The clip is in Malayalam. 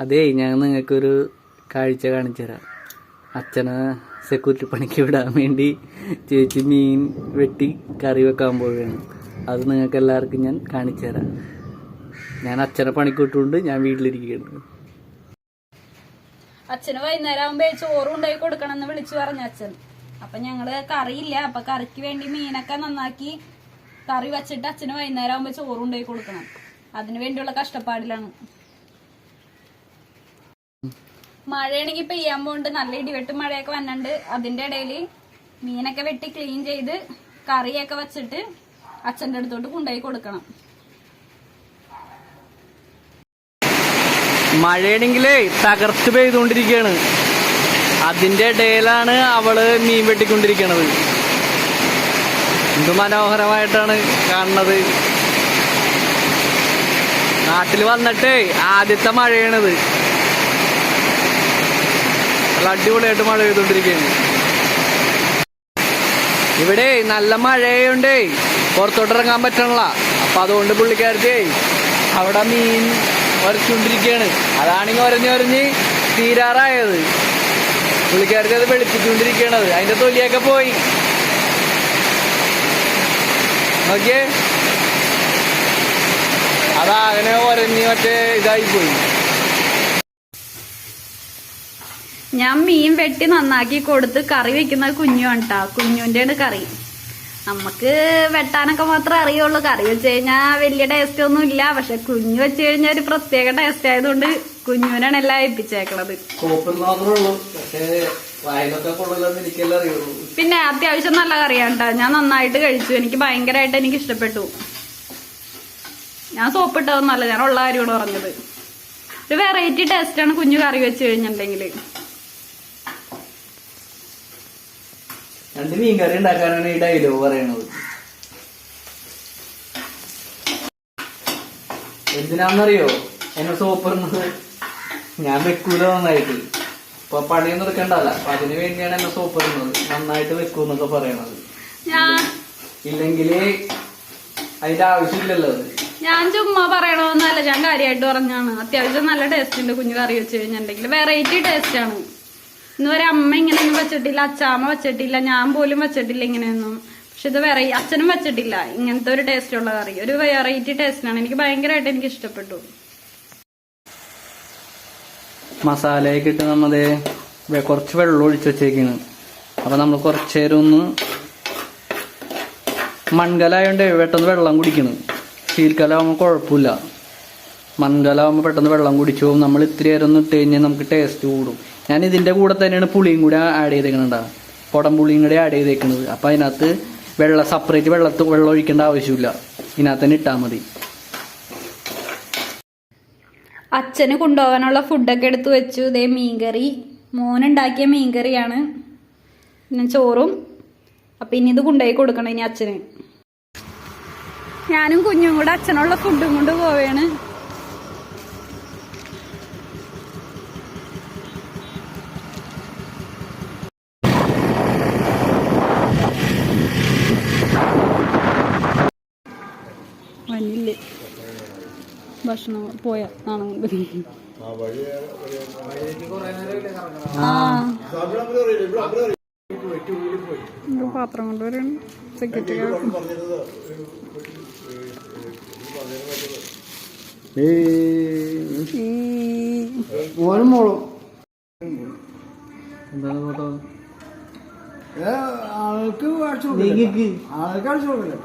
അതേ ഞാൻ നിങ്ങൾക്കൊരു കാഴ്ച കാണിച്ചു തരാം അച്ഛനെ സെക്യൂരിറ്റി പണിക്ക് വിടാൻ വേണ്ടി ചേച്ചി മീൻ വെട്ടി കറി വെക്കാൻ പോവുകയാണ്. അത് നിങ്ങൾക്ക് എല്ലാവർക്കും ഞാൻ കാണിച്ചു തരാം ഞാൻ അച്ഛനെ പണിക്ക് വിട്ടുകൊണ്ട് ഞാൻ വീട്ടിലിരിക്കുകയാണ്. അച്ഛന് വൈകുന്നേരം ആകുമ്പോ ചോറ് ഉണ്ടായി കൊടുക്കണം എന്ന് വിളിച്ചു പറഞ്ഞു അച്ഛൻ. അപ്പൊ ഞങ്ങൾ കറിയില്ല. അപ്പൊ കറിക്ക് വേണ്ടി മീനൊക്കെ നന്നാക്കി കറി വെച്ചിട്ട് അച്ഛന് വൈകുന്നേരം ആകുമ്പോ ചോറ് ഉണ്ടായി കൊടുക്കണം. അതിനു വേണ്ടിയുള്ള കഷ്ടപ്പാടിലാണ്. മഴയാണെങ്കിൽ പെയ്യാൻ പോണ്ട് നല്ല ഇടി ഇടിവെട്ട് മഴയൊക്കെ വന്നിട്ടുണ്ട്. അതിന്റെ ഇടയിൽ മീനൊക്കെ വെട്ടി ക്ലീൻ ചെയ്ത് കറിയൊക്കെ വെച്ചിട്ട് അച്ഛന്റെ അടുത്തോട്ട് കൊണ്ടുപോയി കൊടുക്കണം. മഴയാണെങ്കിലേ തകർത്ത് പെയ്തുകൊണ്ടിരിക്കുകയാണ്. അതിന്റെ ഇടയിലാണ് അവൾ മീൻ വെട്ടിക്കൊണ്ടിരിക്കണത്. എന്ത് മനോഹരമായിട്ടാണ് കാണുന്നത്. നാട്ടിൽ വന്നിട്ടേ ആദ്യത്തെ മഴയാണിത്. നല്ല അടിപൊളിയായിട്ട് മഴ പെയ്തുകൊണ്ടിരിക്കുകയാണ്. ഇവിടെ നല്ല മഴയുണ്ടേ. പുറത്തോട്ട് ഇറങ്ങാൻ പറ്റണല്ല. അപ്പൊ അതുകൊണ്ട് പുള്ളിക്കാരത്തെ അവിടെ മീൻ വരച്ചുകൊണ്ടിരിക്കുകയാണ് അതാണെങ്കിൽ ഒരഞ്ഞ് ഒരഞ്ഞ് തീരാറായത്. പുള്ളിക്കാരത്തെ അത് വെളുപ്പിച്ചുകൊണ്ടിരിക്കണത് അതിന്റെ തൊലിയൊക്കെ പോയി. നോക്കിയേ. അതാ അങ്ങനെ ഒരഞ്ഞ് മറ്റേ ഇതായി പോയി ഞാൻ മീൻ വെട്ടി നന്നാക്കി കൊടുത്ത് കറി വെക്കുന്ന കുഞ്ഞു കണ്ടാ. കുഞ്ഞുവിന്റെയാണ് കറി. നമുക്ക് വെട്ടാനൊക്കെ മാത്രമേ അറിയുള്ളൂ. കറി വെച്ച് കഴിഞ്ഞാൽ വലിയ ടേസ്റ്റ് ഒന്നും ഇല്ല. പക്ഷെ കുഞ്ഞു വെച്ച് കഴിഞ്ഞാൽ ഒരു പ്രത്യേക ടേസ്റ്റ് ആയതുകൊണ്ട് കുഞ്ഞുവിനാണ് എല്ലാം ഏൽപ്പിച്ചേക്കണത്. പിന്നെ അത്യാവശ്യം നല്ല കറിയാണ് കേട്ടോ. ഞാൻ നന്നായിട്ട് കഴിച്ചു. എനിക്ക് ഭയങ്കരമായിട്ട് എനിക്ക് ഇഷ്ടപ്പെട്ടു. ഞാൻ സോപ്പ് ഇട്ടതൊന്നല്ല ഞാൻ ഉള്ള കാര്യമാണ് പറഞ്ഞത്. ഒരു വെറൈറ്റി ടേസ്റ്റ് ആണ് കുഞ്ഞു കറി വെച്ച് കഴിഞ്ഞിട്ടുണ്ടെങ്കിൽ. രണ്ട് മീൻ കറി ഉണ്ടാക്കാനാണ് ഈ ഡയലോഗ് പറയണത്. എന്തിനാന്നറിയോ? എന്നെ സോപ്പിടുന്നത് ഞാൻ വെക്കൂല നന്നായിട്ട്. ഇപ്പൊ പണിയൊന്നും എടുക്കണ്ടല്ല. അപ്പൊ അതിന് വേണ്ടിയാണ് എന്നെ സോപ്പിടുന്നത് നന്നായിട്ട് വെക്കൂന്നൊക്കെ പറയണത്. ഇല്ലെങ്കിൽ അതിന്റെ ആവശ്യമില്ലല്ലോ ഞാൻ ചുമ്മാ പറയണമെന്നല്ല ഞാൻ കാര്യമായിട്ട് പറഞ്ഞാണ് അത്യാവശ്യം നല്ല ടേസ്റ്റ് ഉണ്ട് കുഞ്ഞു കറി വെച്ച് കഴിഞ്ഞിട്ടുണ്ടെങ്കിൽ വെറൈറ്റി ടേസ്റ്റ് ആണ്. ഇന്ന് വരെ അമ്മ ഇങ്ങനെയൊന്നും വെച്ചിട്ടില്ല അച്ചാമ്മ വെച്ചിട്ടില്ല ഞാൻ പോലും വെച്ചിട്ടില്ല ഇങ്ങനെയൊന്നും. പക്ഷെ ഇത് വെറൈ അച്ഛനും വെച്ചിട്ടില്ല. ഇങ്ങനത്തെ ഒരു ടേസ്റ്റ് ഉള്ള കറി. ഒരു വെറൈറ്റി ടേസ്റ്റിനാണ് എനിക്ക് ഭയങ്കരമായിട്ട് എനിക്ക് ഇഷ്ടപ്പെട്ടു. മസാലയൊക്കെ ഇട്ട് നമ്മതേ കുറച്ച് വെള്ളം ഒഴിച്ച് വെച്ചേക്കാണ്. അപ്പൊ നമ്മൾ കുറച്ച് നേരം ഒന്ന് മൺകലായോണ്ട് പെട്ടെന്ന് വെള്ളം കുടിക്കണം. സ്റ്റീൽക്കലാവുമ്പോൾ കുഴപ്പമില്ല. മൺകലാവുമ്പോൾ പെട്ടെന്ന് വെള്ളം കുടിച്ചു പോകും നമ്മൾ ഇത്തിരി നേരം ഒന്ന് ഇട്ട് കഴിഞ്ഞാൽ നമുക്ക് ടേസ്റ്റ് കൂടും. ഞാൻ ഇതിന്റെ കൂടെ തന്നെയാണ് പുളിയും കൂടെ ആഡ് ചെയ്തേക്കണുണ്ടാ? കുടം പുളിയും കൂടെ ആഡ് ചെയ്തേക്കുന്നത് അപ്പോൾ അതിനകത്ത് വെള്ളം സെപ്പറേറ്റ് വെള്ളത്ത് വെള്ളം ഒഴിക്കേണ്ട ആവശ്യമില്ല. ഇതിനകത്ത് തന്നെ ഇട്ടാൽ മതി. അച്ഛന് കൊണ്ടുപോകാനുള്ള ഫുഡൊക്കെ എടുത്തു വെച്ചു. ഇതേ മീൻകറി. മോനുണ്ടാക്കിയ മീൻകറിയാണ്. പിന്നെ ചോറും. അപ്പം ഇനി ഇത് കൊണ്ടുപോയി കൊടുക്കണം ഇനി അച്ഛന്. ഞാനും കുഞ്ഞും കൂടെ അച്ഛനുള്ള ഫുഡും കൊണ്ട് പോവുകയാണ് വന്നില്ലേ? ഭക്ഷണം പോയ നാണം കൊണ്ട്. ആ ഇത് പാത്രം കൊണ്ടുവരാണ് സെക്യൂരിറ്റി മോനും മോളും. എന്താണ് ഫോട്ടോ? ഏ, ആൾക്ക് അടിച്ചു കൊടുക്കില്ല ആൾക്ക് അടിച്ചു കൊടുക്കില്ല